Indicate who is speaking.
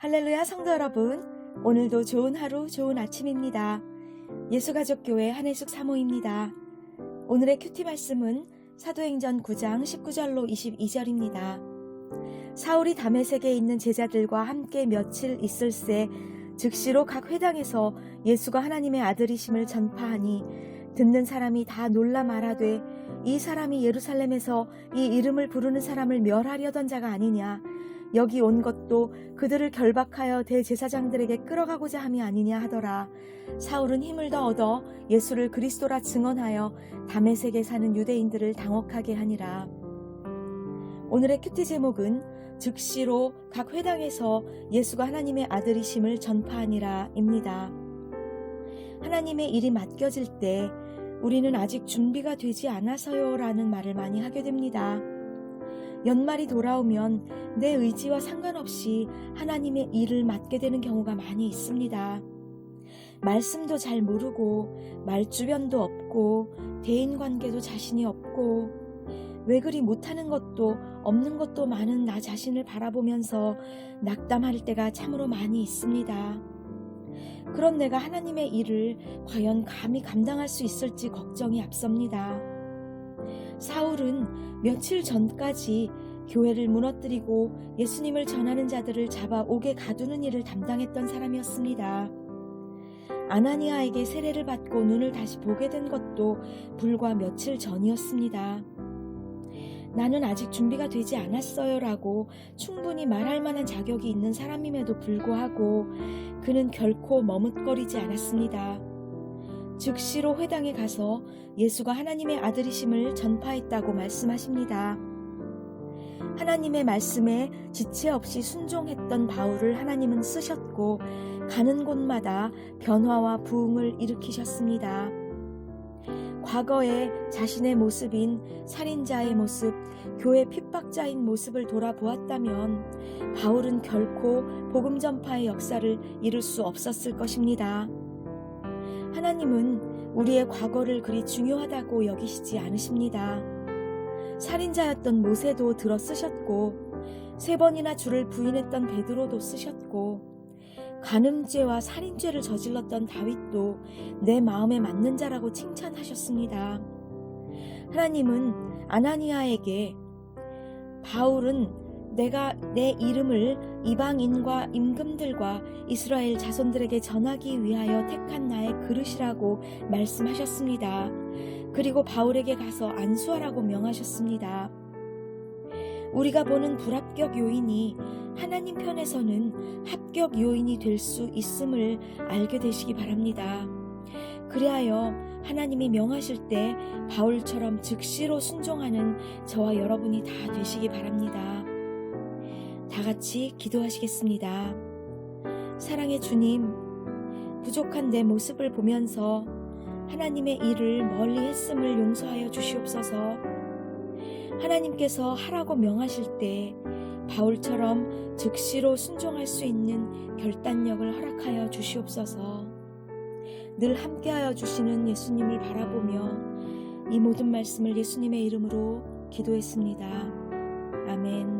Speaker 1: 할렐루야 성도 여러분, 오늘도 좋은 하루, 좋은 아침입니다. 예수가족교회 한혜숙 사모입니다. 오늘의 큐티 말씀은 사도행전 9장 19절로 22절입니다. 사울이 다메섹에 있는 제자들과 함께 며칠 있을새 즉시로 각 회당에서 예수가 하나님의 아들이심을 전파하니 듣는 사람이 다 놀라 말하되 이 사람이 예루살렘에서 이 이름을 부르는 사람을 멸하려던 자가 아니냐 여기 온 것도 그들을 결박하여 대제사장들에게 끌어가고자 함이 아니냐 하더라. 사울은 힘을 더 얻어 예수를 그리스도라 증언하여 다메섹에 사는 유대인들을 당혹하게 하니라. 오늘의 큐티 제목은 즉시로 각 회당에서 예수가 하나님의 아들이심을 전파하니라입니다. 하나님의 일이 맡겨질 때 우리는 아직 준비가 되지 않아서요 라는 말을 많이 하게 됩니다. 연말이 돌아오면 내 의지와 상관없이 하나님의 일을 맡게 되는 경우가 많이 있습니다. 말씀도 잘 모르고 말주변도 없고 대인 관계도 자신이 없고 왜 그리 못하는 것도 없는 것도 많은 나 자신을 바라보면서 낙담할 때가 참으로 많이 있습니다. 그런 내가 하나님의 일을 과연 감히 감당할 수 있을지 걱정이 앞섭니다. 사울은 며칠 전까지 교회를 무너뜨리고 예수님을 전하는 자들을 잡아 옥에 가두는 일을 담당했던 사람이었습니다. 아나니아에게 세례를 받고 눈을 다시 보게 된 것도 불과 며칠 전이었습니다. 나는 아직 준비가 되지 않았어요 라고 충분히 말할 만한 자격이 있는 사람임에도 불구하고 그는 결코 머뭇거리지 않았습니다. 즉시로 회당에 가서 예수가 하나님의 아들이심을 전파했다고 말씀하십니다. 하나님의 말씀에 지체 없이 순종했던 바울을 하나님은 쓰셨고 가는 곳마다 변화와 부흥을 일으키셨습니다. 과거에 자신의 모습인 살인자의 모습, 교회 핍박자인 모습을 돌아보았다면 바울은 결코 복음 전파의 역사를 이룰 수 없었을 것입니다. 하나님은 우리의 과거를 그리 중요하다고 여기시지 않으십니다. 살인자였던 모세도 들어 쓰셨고 세 번이나 주를 부인했던 베드로도 쓰셨고 간음죄와 살인죄를 저질렀던 다윗도 내 마음에 맞는 자라고 칭찬하셨습니다. 하나님은 아나니아에게 바울은 내가 내 이름을 이방인과 임금들과 이스라엘 자손들에게 전하기 위하여 택한 나의 그릇이라고 말씀하셨습니다. 그리고 바울에게 가서 안수하라고 명하셨습니다. 우리가 보는 불합격 요인이 하나님 편에서는 합격 요인이 될 수 있음을 알게 되시기 바랍니다. 그리하여 하나님이 명하실 때 바울처럼 즉시로 순종하는 저와 여러분이 다 되시기 바랍니다. 다 같이 기도하시겠습니다. 사랑의 주님, 부족한 내 모습을 보면서 하나님의 일을 멀리 했음을 용서하여 주시옵소서. 하나님께서 하라고 명하실 때 바울처럼 즉시로 순종할 수 있는 결단력을 허락하여 주시옵소서. 늘 함께하여 주시는 예수님을 바라보며 이 모든 말씀을 예수님의 이름으로 기도했습니다. 아멘.